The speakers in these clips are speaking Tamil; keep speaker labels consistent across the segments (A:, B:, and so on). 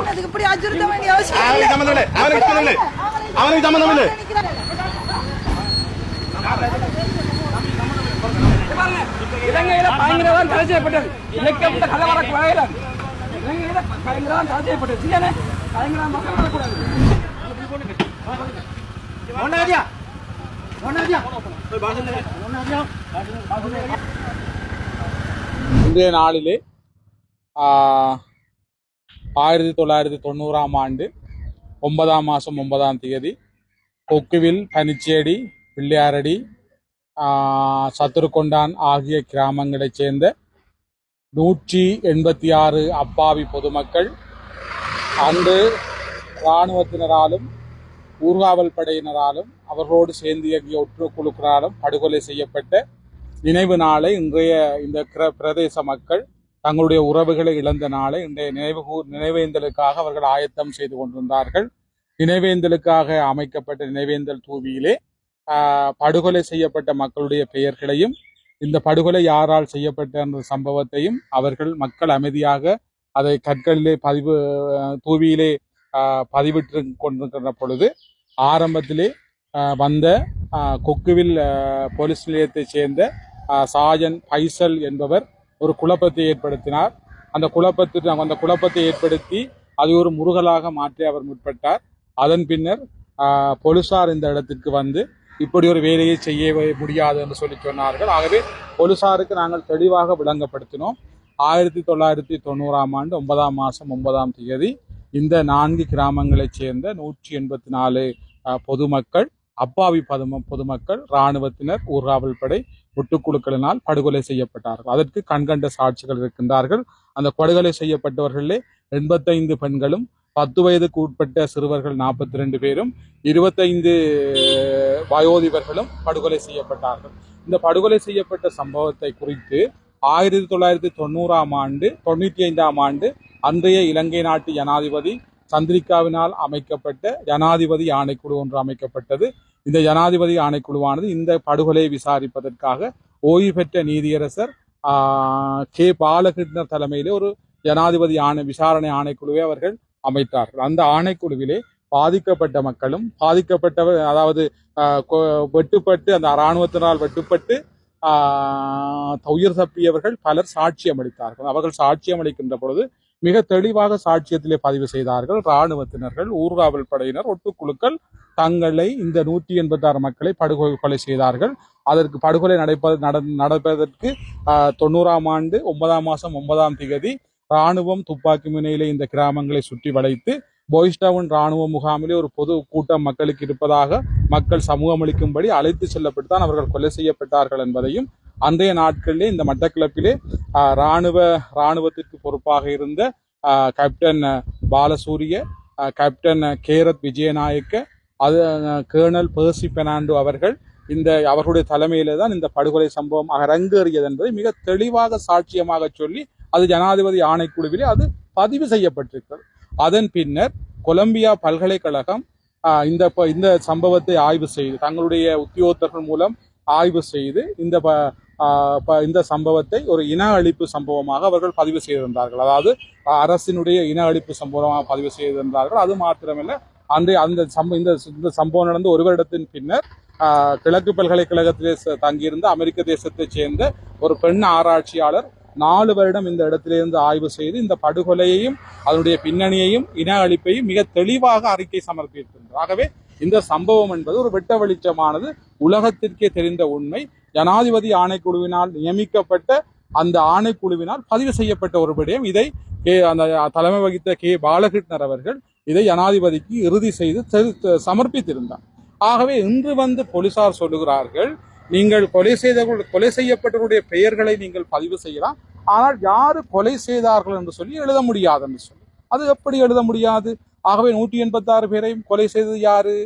A: அதுக்கு இப்படி அச்சுறுத்த வேண்டிய அவசியம்
B: அவனுக்கு சம்மந்தம் இல்லை அவனுக்கு சம்மந்தம் இல்லை அவனுக்கு சம்மந்தம் இல்லை
C: இலங்கையில பயங்கரவாதம் தடை செய்யப்பட்டது இலக்கப்பட்ட கலவர கொலையில இலங்கையில பயங்கரவாதம் தடை செய்யப்பட்டது சரியானே பயங்கரவாதம் மக்கள் வரக்கூடாது
D: இன்றைய நாளிலே ஆயிரத்தி தொள்ளாயிரத்தி தொண்ணூறாம் ஆண்டு ஒன்பதாம் மாதம் ஒன்பதாம் தேதி கொக்குவில் பனிச்சேடி பிள்ளையாரடி சத்துருக்கொண்டான் ஆகிய கிராமங்களைச் சேர்ந்த நூற்றி எண்பத்தி ஆறு அப்பாவி பொதுமக்கள் அன்று இராணுவத்தினராலும் ஊர்காவல் படையினராலும் அவர்களோடு சேர்ந்து இயங்கிய ஒற்றுக்குழுக்களாலும் படுகொலை செய்யப்பட்ட நினைவு நாளை இன்றைய இந்த கிர- பிரதேச மக்கள் தங்களுடைய உறவுகளை இழந்த நாளை இன்றைய நினைவு நினைவேந்தலுக்காக அவர்கள் ஆயத்தம் செய்து கொண்டிருந்தார்கள். நினைவேந்தலுக்காக அமைக்கப்பட்ட நினைவேந்தல் தூவியிலே ஆஹ், படுகொலை செய்யப்பட்ட மக்களுடைய பெயர்களையும் இந்த படுகொலை யாரால் செய்யப்பட்ட என்ற சம்பவத்தையும் அவர்கள் மக்கள் அமைதியாக அதை கற்களிலே பதிவு தூவியிலே ஆஹ், பதிவிட்டு கொண்டிருக்கிற பொழுது ஆரம்பத்திலே ஆஹ், வந்த ஆஹ், கொக்குவில் போலீஸ் நிலையத்தைச் சேர்ந்த சாஜன் பைசல் என்பவர் ஒரு குழப்பத்தை ஏற்படுத்தினார். அந்த குழப்பத்திற்கு அந்த குழப்பத்தை ஏற்படுத்தி அதை ஒரு முருகலாக மாற்றி அவர் முற்பட்டார். அதன் பின்னர் போலீசார் இந்த இடத்திற்கு வந்து இப்படி ஒரு வேலையை செய்ய முடியாது என்று சொல்லி சொன்னார்கள். ஆகவே போலீசாருக்கு நாங்கள் தெளிவாக விளங்கப்படுத்தினோம். ஆயிரத்தி தொள்ளாயிரத்தி தொண்ணூறாம் ஆண்டு ஒன்பதாம் மாதம் ஒன்பதாம் தேதி இந்த நான்கு கிராமங்களைச் சேர்ந்த நூற்றி எண்பத்தி நாலு பொதுமக்கள் அப்பாவி பதும பொதுமக்கள் இராணுவத்தினர் ஊர்காவல் படை ஒட்டுக்குழுக்களினால் படுகொலை செய்யப்பட்டார்கள். அதற்கு கண்கண்ட சாட்சிகள் இருக்கின்றார்கள். அந்த படுகொலை செய்யப்பட்டவர்களே எண்பத்தைந்து பெண்களும் பத்து வயதுக்கு உட்பட்ட சிறுவர்கள் நாற்பத்தி ரெண்டு பேரும் இருபத்தைந்து வயோதிபர்களும் படுகொலை செய்யப்பட்டார்கள். இந்த படுகொலை செய்யப்பட்ட சம்பவத்தை குறித்து ஆயிரத்தி தொள்ளாயிரத்தி தொண்ணூறாம் ஆண்டு தொண்ணூற்றி ஐந்தாம் ஆண்டு அன்றைய இலங்கை நாட்டு ஜனாதிபதி சந்திரிகாவினால் அமைக்கப்பட்ட ஜனாதிபதி ஆணைக்குழு ஒன்று அமைக்கப்பட்டது. இந்த ஜனாதிபதி ஆணைக்குழுவானது இந்த படுகொலையை விசாரிப்பதற்காக ஓய்வு பெற்ற நீதியரசர் ஆஹ், கே. பாலகிருஷ்ணர் தலைமையிலே ஒரு ஜனாதிபதி ஆணை விசாரணை ஆணைக்குழுவை அவர்கள் அமைத்தார்கள். அந்த ஆணைக்குழுவிலே பாதிக்கப்பட்ட மக்களும் பாதிக்கப்பட்டவர் அதாவது ஆஹ், வெட்டுப்பட்டு அந்த இராணுவத்தினால் வெட்டுப்பட்டு ஆஹ், உயிர் தப்பியவர்கள் பலர் சாட்சியம் அளித்தார்கள் அவர்கள் சாட்சியம் அளிக்கின்ற பொழுது மிக தெளிவாக சாட்சியத்திலே பதிவு செய்தார்கள். இராணுவத்தினர்கள் ஊர்காவல் படையினர் ஒட்டுக்குழுக்கள் தங்களை இந்த நூற்றி எண்பத்தி ஆறு மக்களை படுகொலை செய்தார்கள். அதற்கு படுகொலை நடைப்பது நடப்பதற்கு தொண்ணூறாம் ஆண்டு ஒன்பதாம் மாதம் ஒன்பதாம் திகதி இராணுவம் துப்பாக்கி முனையிலே இந்த கிராமங்களை சுற்றி வளைத்து போய்ஸ்டவுன் இராணுவ முகாமிலே ஒரு பொது கூட்டம் மக்களுக்கு இருப்பதாக மக்கள் சமூகம் அளிக்கும்படி அழைத்து செல்லப்பட்டு தான் அவர்கள் கொலை செய்யப்பட்டார்கள் என்பதையும் அன்றைய நாட்களிலே இந்த மட்டக்கிழப்பிலே ஆஹ், இராணுவ இராணுவத்திற்கு பொறுப்பாக இருந்த ஆஹ், கேப்டன் பாலசூரிய கேப்டன் கேரத் விஜயநாயக்க அது கேர்னல் பேர்சி பெனாண்டோ அவர்கள் இந்த அவர்களுடைய தலைமையில தான் இந்த படுகொலை சம்பவம் அரங்கேறியது என்பதை மிக தெளிவாக சாட்சியமாக சொல்லி அது ஜனாதிபதி ஆணைக்குழுவிலே அது பதிவு செய்யப்பட்டிருக்கிறது. அதன் பின்னர் கொலம்பியா பல்கலைக்கழகம் ஆஹ், இந்த ப- இந்த சம்பவத்தை ஆய்வு செய்து தங்களுடைய உத்தியோகத்தர்கள் மூலம் ஆய்வு செய்து இந்த ப- இந்த சம்பவத்தை ஒரு இன அழிப்பு சம்பவமாக அவர்கள் பதிவு செய்திருந்தார்கள். அதாவது அரசினுடைய இன அழிப்பு சம்பவமாக பதிவு செய்திருந்தார்கள். அது மாத்திரமல்ல அன்றைய அந்த சம்ப இந்த இந்த சம்பவம் நடந்த ஒரு வருடத்தின் பின்னர் கிழக்கு பல்கலைக்கழகத்திலே தங்கியிருந்த அமெரிக்க தேசத்தைச் சேர்ந்த ஒரு பெண் ஆராய்ச்சியாளர் நாலு வருடம் இந்த இடத்திலிருந்து ஆய்வு செய்து இந்த படுகொலையையும் அதனுடைய பின்னணியையும் இன அழிப்பையும் மிக தெளிவாக அறிக்கை சமர்ப்பித்திருந்தார். ஆகவே இந்த சம்பவம் என்பது ஒரு வெட்ட வெளிச்சமானது உலகத்திற்கே தெரிந்த உண்மை. ஜனாதிபதி ஆணைக்குழுவினால் நியமிக்கப்பட்ட அந்த ஆணைக்குழுவினால் பதிவு செய்யப்பட்ட ஒரு விடயம். இதை கே அந்த தலைமை வகித்த கே பாலகிருஷ்ணர் அவர்கள் இதை ஜனாதிபதிக்கு இறுதி செய்து சமர்ப்பித்திருந்தார். ஆகவே இன்று வந்து போலீசார் சொல்லுகிறார்கள் நீங்கள் கொலை செய்த கொலை செய்யப்பட்டவருடைய பெயர்களை நீங்கள் பதிவு செய்யலாம். ஆனால் யாரு கொலை செய்தார்கள் என்று சொல்லி எழுத முடியாது என்று சொல்லி. அது எப்படி எழுத முடியாது? ஆகவே நூற்றி எண்பத்தாறு பேரையும் கொலை செய்தது யாரு?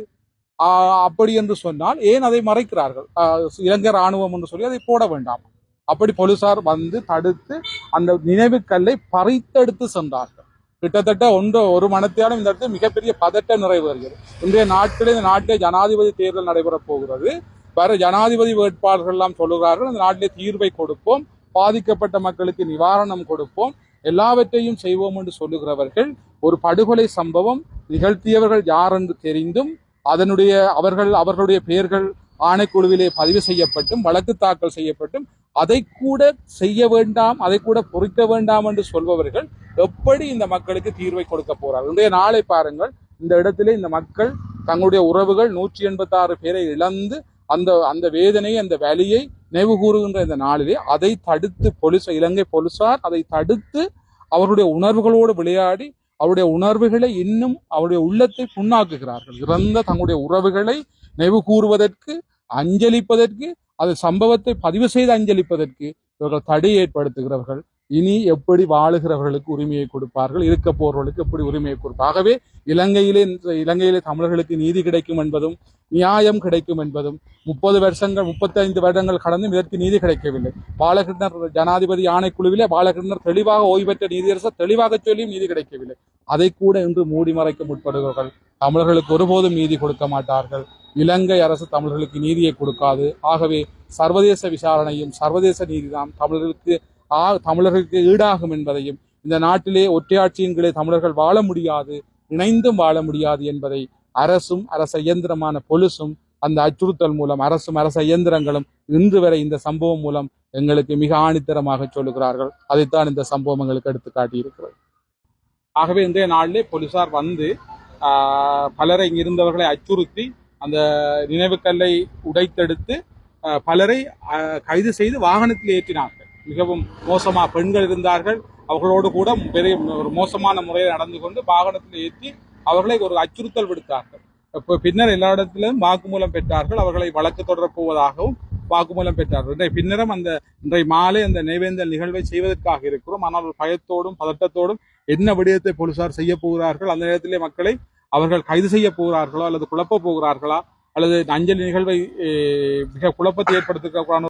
D: அப்படி என்று சொன்னால் ஏன் அதை மறைக்கிறார்கள்? ஆஹ் இலங்கை ராணுவம் என்று சொல்லி அதை போட வேண்டாம். அப்படி போலீசார் வந்து தடுத்து அந்த நினைவு கல்லை பறித்தெடுத்து சென்றார்கள். கிட்டத்தட்ட ஒன்று ஒரு மனத்தியாலும் இந்த இடத்துல மிகப்பெரிய பதட்டம் நிறைவு வருகிறது இன்றைய நாட்களில் இந்த நாட்டிலே ஜனாதிபதி தேர்தல் நடைபெறப் போகிறது. வர ஜனாதிபதி வேட்பாளர்கள் எல்லாம் சொல்லுகிறார்கள் இந்த நாட்டிலே தீர்வை கொடுப்போம் பாதிக்கப்பட்ட மக்களுக்கு நிவாரணம் கொடுப்போம் எல்லாவற்றையும் செய்வோம் என்று சொல்லுகிறவர்கள் ஒரு படுகொலை சம்பவம் நிகழ்த்தியவர்கள் யார் என்று தெரிந்தும் அதனுடைய அவர்கள் அவர்களுடைய பெயர்கள் ஆணைக்குழுவிலே பதிவு செய்யப்பட்டும் வழக்கு தாக்கல் செய்யப்பட்டும் அதை கூட செய்ய வேண்டாம் அதை கூட பொறிக்க வேண்டாம் என்று சொல்பவர்கள் எப்படி இந்த மக்களுக்கு தீர்வை கொடுக்க போறார்கள்? இன்றைய நாளை பாருங்கள் இந்த இடத்திலே இந்த மக்கள் தங்களுடைய உறவுகள் நூற்றி எண்பத்தி ஆறு பேரை இழந்து அந்த அந்த வேதனையை அந்த வலியை நினைவு கூறுகின்ற இந்த நாளிலே அதை தடுத்து போலீஸ் இலங்கை போலீசார் அதை தடுத்து அவருடைய உணர்வுகளோடு விளையாடி அவருடைய உணர்வுகளை இன்னும் அவருடைய உள்ளத்தை புண்ணாக்குகிறார்கள். இறந்த தங்களுடைய உறவுகளை நினைவு கூறுவதற்கு அஞ்சலிப்பதற்கு அது சம்பவத்தை பதிவு செய்து அஞ்சலிப்பதற்கு இவர்கள் தடை ஏற்படுத்துகிறவர்கள். இனி எப்படி வாழுகிறவர்களுக்கு உரிமையை கொடுப்பார்கள்? இருக்க போறவர்களுக்கு எப்படி உரிமையை கொடுப்பாகவே ஆகவே இலங்கையிலே இலங்கையிலே தமிழர்களுக்கு நீதி கிடைக்கும் என்பதும் நியாயம் கிடைக்கும் என்பதும் முப்பது வருஷங்கள் முப்பத்தைந்து வருடங்கள் கடந்தும் இதற்கு நீதி கிடைக்கவில்லை. பாலகிருஷ்ணர் ஜனாதிபதி ஆணைக்குழுவிலே பாலகிருஷ்ணர் தெளிவாக ஓய்வு பெற்ற நீதியரசர் தெளிவாக சொல்லியும் நீதி கிடைக்கவில்லை. அதை கூட இன்று மூடி மறைக்க முற்படுகிறார்கள் தமிழர்களுக்கு ஒருபோதும் நீதி கொடுக்க மாட்டார்கள். இலங்கை அரசு தமிழர்களுக்கு நீதியை கொடுக்காது. ஆகவே சர்வதேச விசாரணையும் சர்வதேச நீதிதான் தமிழர்களுக்கு ஆ- தமிழர்களுக்கு ஈடாகும் என்பதையும் இந்த நாட்டிலே ஒற்றையாட்சியின் கீழே தமிழர்கள் வாழ முடியாது இணைந்தும் வாழ முடியாது என்பதை அரசும் அரச இயந்திரமான பொலிசும் அந்த அச்சுறுத்தல் மூலம் அரசும் அரச இயந்திரங்களும் இன்று வரை இந்த சம்பவம் மூலம் எங்களுக்கு மிக ஆணித்தரமாக சொல்லுகிறார்கள். அதைத்தான் இந்த சம்பவம் எங்களுக்கு எடுத்து காட்டியிருக்கிறது ஆகவே இன்றைய நாளிலே போலீசார் வந்து ஆஹ், பலரை இருந்தவர்களை அச்சுறுத்தி அந்த நினைவுக்கல்லை உடைத்தெடுத்து பலரை கைது செய்து வாகனத்தில் ஏற்றினார்கள். மிகவும் மோசமா பெண்கள் இருந்தார்கள். அவர்களோடு கூட பெரிய ஒரு மோசமான முறையில் நடந்து கொண்டு வாகனத்தில் ஏற்றி அவர்களை ஒரு அச்சுறுத்தல் விடுத்தார்கள். பின்னர் எல்லா இடத்திலும் வாக்குமூலம் பெற்றார்கள். அவர்களை வழக்கு தொடரப் போவதாகவும் வாக்குமூலம் பெற்றார்கள். இன்றைய பின்னரும் அந்த இன்றைய மாலை அந்த நினைவேந்தல் நிகழ்வை செய்வதற்காக இருக்கிறோம். ஆனால் பயத்தோடும் பதட்டத்தோடும் என்ன விடயத்தை போலீசார் செய்ய போகிறார்கள்? அந்த நேரத்திலே மக்களை அவர்கள் கைது செய்ய போகிறார்களோ? அல்லது குழப்ப போகிறார்களா? அல்லது அஞ்சலி நிகழ்வை மிக குழப்பத்தை ஏற்படுத்த